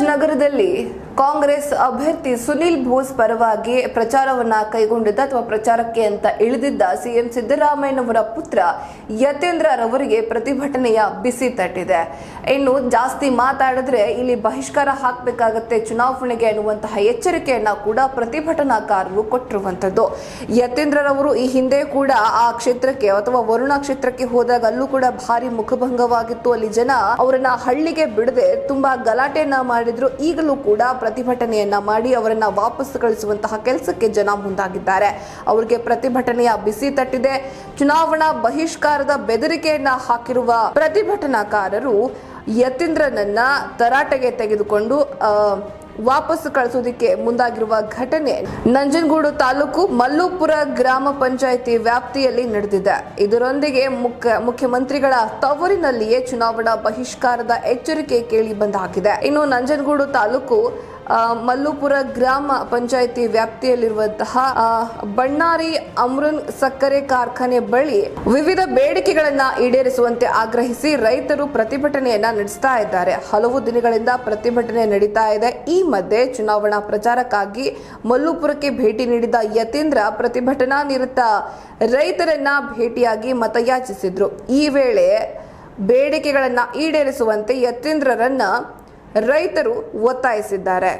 ಚಾಮರಾಜನಗರದಲ್ಲಿ ಕಾಂಗ್ರೆಸ್ ಅಭ್ಯರ್ಥಿ ಸುನಿಲ್ ಬೋಸ್ ಪರವಾಗಿ ಪ್ರಚಾರವನ್ನ ಕೈಗೊಂಡಿದ್ದ ಅಥವಾ ಪ್ರಚಾರಕ್ಕೆ ಅಂತ ಇಳಿದಿದ್ದ ಸಿಎಂ ಸಿದ್ದರಾಮಯ್ಯನವರ ಪುತ್ರ ಯತೇಂದ್ರ ರವರಿಗೆ ಪ್ರತಿಭಟನೆಯ ಬಿಸಿ ತಟ್ಟಿದೆ. ಇನ್ನು ಜಾಸ್ತಿ ಮಾತಾಡಿದ್ರೆ ಇಲ್ಲಿ ಬಹಿಷ್ಕಾರ ಹಾಕಬೇಕಾಗತ್ತೆ, ಚುನಾವಣೆಗೆ ಅನ್ನುವಂತಹ ಎಚ್ಚರಿಕೆಯನ್ನ ಕೂಡ ಪ್ರತಿಭಟನಾಕಾರರು ಕೊಟ್ಟಿರುವಂತದ್ದು ಯತೇಂದ್ರರವರು ಈ ಹಿಂದೆ ಕೂಡ ಆ ಕ್ಷೇತ್ರಕ್ಕೆ ಅಥವಾ ವರುಣ ಕ್ಷೇತ್ರಕ್ಕೆ ಹೋದಾಗ ಅಲ್ಲೂ ಕೂಡ ಭಾರಿ ಮುಖಭಂಗವಾಗಿತ್ತು. ಅಲ್ಲಿ ಜನ ಅವರನ್ನ ಹಳ್ಳಿಗೆ ಬಿಡದೆ ತುಂಬಾ ಗಲಾಟೆಯನ್ನ ಮಾಡಿದ್ರು. ಈಗಲೂ ಕೂಡ ಪ್ರತಿಭಟನೆಯನ್ನ ಮಾಡಿ ಅವರನ್ನ ವಾಪಸ್ ಕಳಿಸುವಂತಹ ಕೆಲಸಕ್ಕೆ ಜನ ಮುಂದಾಗಿದ್ದಾರೆ. ಅವರಿಗೆ ಪ್ರತಿಭಟನೆಯ ಬಿಸಿ ತಟ್ಟಿದೆ. ಚುನಾವಣಾ ಬಹಿಷ್ಕಾರದ ಬೆದರಿಕೆಯನ್ನ ಹಾಕಿರುವ ಪ್ರತಿಭಟನಾಕಾರರು ಯತೀಂದ್ರನನ್ನ ತರಾಟೆಗೆ ತೆಗೆದುಕೊಂಡು ವಾಪಸ್ ಕಳಿಸೋದಿಕ್ಕೆ ಮುಂದಾಗಿರುವ ಘಟನೆ ನಂಜನಗೂಡು ತಾಲೂಕು ಮಲ್ಲುಪುರ ಗ್ರಾಮ ಪಂಚಾಯಿತಿ ವ್ಯಾಪ್ತಿಯಲ್ಲಿ ನಡೆದಿದೆ. ಇದರೊಂದಿಗೆ ಮುಖ್ಯ, ಮುಖ್ಯಮಂತ್ರಿಗಳ ತವರಿನಲ್ಲಿಯೇ ಚುನಾವಣಾ ಬಹಿಷ್ಕಾರದ ಎಚ್ಚರಿಕೆ ಕೇಳಿ ಬಂದಾಗಿದೆ. ಇನ್ನು ನಂಜನಗೂಡು ತಾಲೂಕು ಮಲ್ಲುಪುರ ಗ್ರಾಮ ಪಂಚಾಯಿತಿ ವ್ಯಾಪ್ತಿಯಲ್ಲಿರುವಂತಹ ಬಣ್ಣಾರಿ ಅಮೃನ್ ಸಕ್ಕರೆ ಕಾರ್ಖಾನೆ ಬಳಿ ವಿವಿಧ ಬೇಡಿಕೆಗಳನ್ನ ಈಡೇರಿಸುವಂತೆ ಆಗ್ರಹಿಸಿ ರೈತರು ಪ್ರತಿಭಟನೆಯನ್ನ ನಡೆಸ್ತಾ ಇದ್ದಾರೆ. ಹಲವು ದಿನಗಳಿಂದ ಪ್ರತಿಭಟನೆ ನಡೀತಾ ಇದೆ. ಈ ಮಧ್ಯೆ ಚುನಾವಣಾ ಪ್ರಚಾರಕ್ಕಾಗಿ ಮಲ್ಲುಪುರಕ್ಕೆ ಭೇಟಿ ನೀಡಿದ ಯತೀಂದ್ರ ಪ್ರತಿಭಟನಾ ನಿರತ ರೈತರನ್ನ ಭೇಟಿಯಾಗಿ ಮತಯಾಚಿಸಿದ್ರು. ಈ ವೇಳೆ ಬೇಡಿಕೆಗಳನ್ನ ಈಡೇರಿಸುವಂತೆ ಯತೀಂದ್ರರನ್ನ ರೈತರು ಒತ್ತಾಯಿಸಿದ್ದಾರೆ.